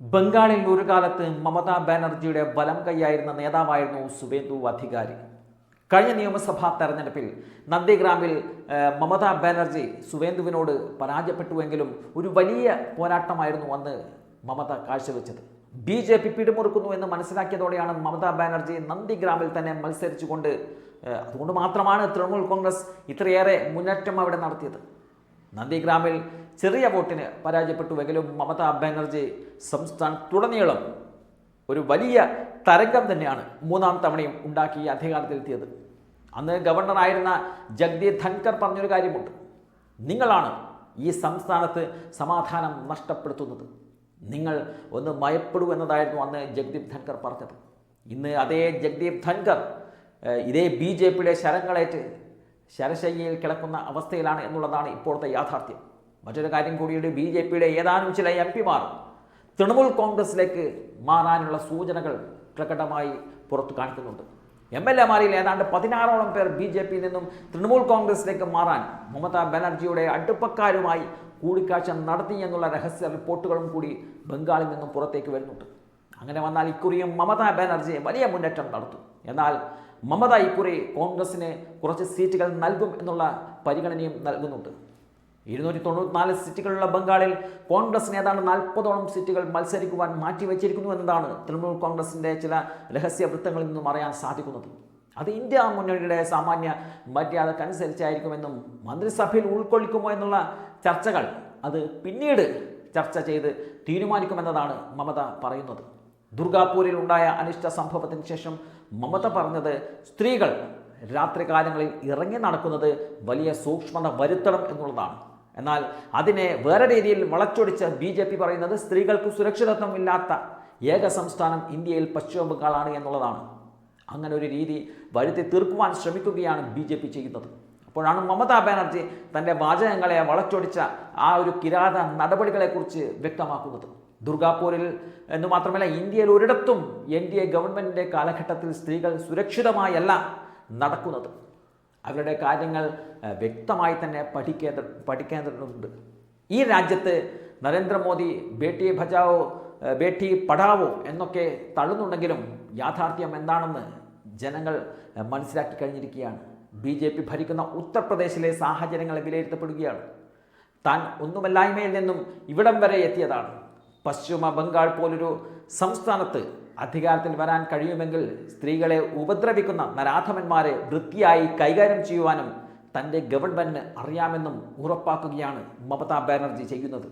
ബംഗാളിൽ ഒരു കാലത്ത് മമതാ ബാനർജിയുടെ വലം കൈയായിരുന്ന നേതാവായിരുന്നു സുവേന്ദു അധികാരി. കഴിഞ്ഞ നിയമസഭാ തെരഞ്ഞെടുപ്പിൽ നന്ദിഗ്രാമിൽ മമതാ ബാനർജി സുവേന്ദുവിനോട് പരാജയപ്പെട്ടുവെങ്കിലും ഒരു വലിയ പോരാട്ടമായിരുന്നു അന്ന് മമത കാഴ്ചവെച്ചത്. ബി ജെ പി പിടിമുറുക്കുന്നു എന്ന് മനസ്സിലാക്കിയതോടെയാണ് മമതാ ബാനർജി നന്ദിഗ്രാമിൽ തന്നെ മത്സരിച്ചുകൊണ്ട് അതുകൊണ്ട് മാത്രമാണ് തൃണമൂൽ കോൺഗ്രസ് ഇത്രയേറെ മുന്നേറ്റം അവിടെ നടത്തിയത്. നന്ദിഗ്രാമിൽ ചെറിയ വോട്ടിന് പരാജയപ്പെട്ടുവെങ്കിലും മമതാ ബാനർജി സംസ്ഥാനത്തുടനീളം ഒരു വലിയ തരംഗം തന്നെയാണ് മൂന്നാം തവണയും ഉണ്ടാക്കി അധികാരത്തിലെത്തിയത്. അന്ന് ഗവർണറായിരുന്ന ജഗ്ദീപ് ധൻകർ പറഞ്ഞൊരു കാര്യമുണ്ട്. നിങ്ങളാണ് ഈ സംസ്ഥാനത്ത് സമാധാനം നഷ്ടപ്പെടുത്തുന്നത്. നിങ്ങൾ ഒന്ന് മയപ്പെടൂ എന്നതായിരുന്നു അന്ന് ജഗ്ദീപ് ധൻകർ പറഞ്ഞത്. ഇന്ന് അതേ ജഗ്ദീപ് ധൻകർ ഇതേ ബി ജെ പിയുടെ ശരങ്ങളേറ്റ് ശരശയ്യയിൽ കിടക്കുന്ന അവസ്ഥയിലാണ് എന്നുള്ളതാണ് ഇപ്പോഴത്തെ യാഥാർത്ഥ്യം. മറ്റൊരു കാര്യം കൂടിയുണ്ട് ബി ജെ പിയുടെ ഏതാനും ചില എം പിമാർ തൃണമൂൽ കോൺഗ്രസിലേക്ക് മാറാനുള്ള സൂചനകൾ പ്രകടമായി പുറത്തു കാണിക്കുന്നുണ്ട്. എം എൽ എമാരിൽ ഏതാണ്ട് പതിനാറോളം പേർ ബി ജെ പിയിൽ നിന്നും തൃണമൂൽ കോൺഗ്രസിലേക്ക് മാറാൻ മമതാ ബാനർജിയുടെ അടുപ്പക്കാരുമായി കൂടിക്കാഴ്ച നടത്തി എന്നുള്ള രഹസ്യ റിപ്പോർട്ടുകളും കൂടി ബംഗാളിൽ നിന്നും പുറത്തേക്ക് വരുന്നുണ്ട്. അങ്ങനെ വന്നാൽ ഇക്കുറിയും മമതാ ബാനർജി വലിയ മുന്നേറ്റം നടത്തും. എന്നാൽ മമത ഇക്കുറി കോൺഗ്രസിന് കുറച്ച് സീറ്റുകൾ നൽകും എന്നുള്ള പരിഗണനയും നൽകുന്നുണ്ട്. ഇരുന്നൂറ്റി തൊണ്ണൂറ്റിനാല് സീറ്റുകളുള്ള ബംഗാളിൽ കോൺഗ്രസിന് ഏതാണ്ട് നാൽപ്പതോളം സീറ്റുകൾ മത്സരിക്കുവാൻ മാറ്റിവെച്ചിരിക്കുന്നു എന്നതാണ് തൃണമൂൽ കോൺഗ്രസിന്റെ ചില രഹസ്യ വൃത്തങ്ങളിൽ നിന്നും അറിയാൻ സാധിക്കുന്നത്. അത് ഇന്ത്യ മുന്നണിയുടെ സാമാന്യ മര്യാദക്കനുസരിച്ചായിരിക്കുമെന്നും മന്ത്രിസഭയിൽ ഉൾക്കൊള്ളിക്കുമോ എന്നുള്ള ചർച്ചകൾ അത് പിന്നീട് ചർച്ച ചെയ്ത് തീരുമാനിക്കുമെന്നതാണ് മമത പറയുന്നത്. ദുർഗാപൂരിൽ ഉണ്ടായ അനിഷ്ട സംഭവത്തിന് ശേഷം മമത പറഞ്ഞത് സ്ത്രീകൾ രാത്രി രാത്രികാലങ്ങളിൽ ഇറങ്ങി നടക്കുന്നത് വലിയ സൂക്ഷ്മത വരുത്തണം എന്നുള്ളതാണ്. എന്നാൽ അതിനെ വേറെ രീതിയിൽ വളച്ചൊടിച്ച് ബി ജെ പി പറയുന്നത് സ്ത്രീകൾക്ക് സുരക്ഷിതത്വം ഇല്ലാത്ത ഏക സംസ്ഥാനം ഇന്ത്യയിൽ പശ്ചിമ ബംഗാളാണ് എന്നുള്ളതാണ്. അങ്ങനെ ഒരു രീതി വരുത്തി തീർക്കുവാൻ ശ്രമിക്കുകയാണ് ബി ജെ പി ചെയ്യുന്നത്. അപ്പോഴാണ് മമതാ ബാനർജി തന്റെ വാചകങ്ങളെ വളച്ചൊടിച്ച ആ ഒരു കിരാത നടപടികളെക്കുറിച്ച് വ്യക്തമാക്കുന്നത്. ദുർഗാപൂരിൽ എന്ന് മാത്രമല്ല ഇന്ത്യയിൽ ഒരിടത്തും എൻ ഡി എ ഗവൺമെന്റിന്റെ കാലഘട്ടത്തിൽ സ്ത്രീകൾ സുരക്ഷിതമായല്ല നടക്കുന്നത്. അവരുടെ കാര്യങ്ങൾ വ്യക്തമായി തന്നെ പഠിക്കേണ്ട പഠിക്കേണ്ടതുണ്ട്. ഈ രാജ്യത്ത് നരേന്ദ്രമോദി ബേട്ടി ഭജാവോ ബേട്ടി പഠാവോ എന്നൊക്കെ തള്ളുന്നുണ്ടെങ്കിലും യാഥാർത്ഥ്യം എന്താണെന്ന് ജനങ്ങൾ മനസ്സിലാക്കി കഴിഞ്ഞിരിക്കുകയാണ്. ബി ജെ പി ഭരിക്കുന്ന ഉത്തർപ്രദേശിലെ സാഹചര്യങ്ങൾ വിലയിരുത്തപ്പെടുകയാണ്. താൻ ഒന്നുമല്ലായ്മയിൽ നിന്നും ഇവിടം വരെ എത്തിയതാണ്. പശ്ചിമ ബംഗാൾ പോലൊരു സംസ്ഥാനത്ത് അധികാരത്തിൽ വരാൻ കഴിയുമെങ്കിൽ സ്ത്രീകളെ ഉപദ്രവിക്കുന്ന നരാധമന്മാരെ വൃത്തിയായി കൈകാര്യം ചെയ്യുവാനും തന്റെ ഗവൺമെന്റിന് അറിയാമെന്നും ഉറപ്പാക്കുകയാണ് മമതാ ബാനർജി ചെയ്യുന്നത്.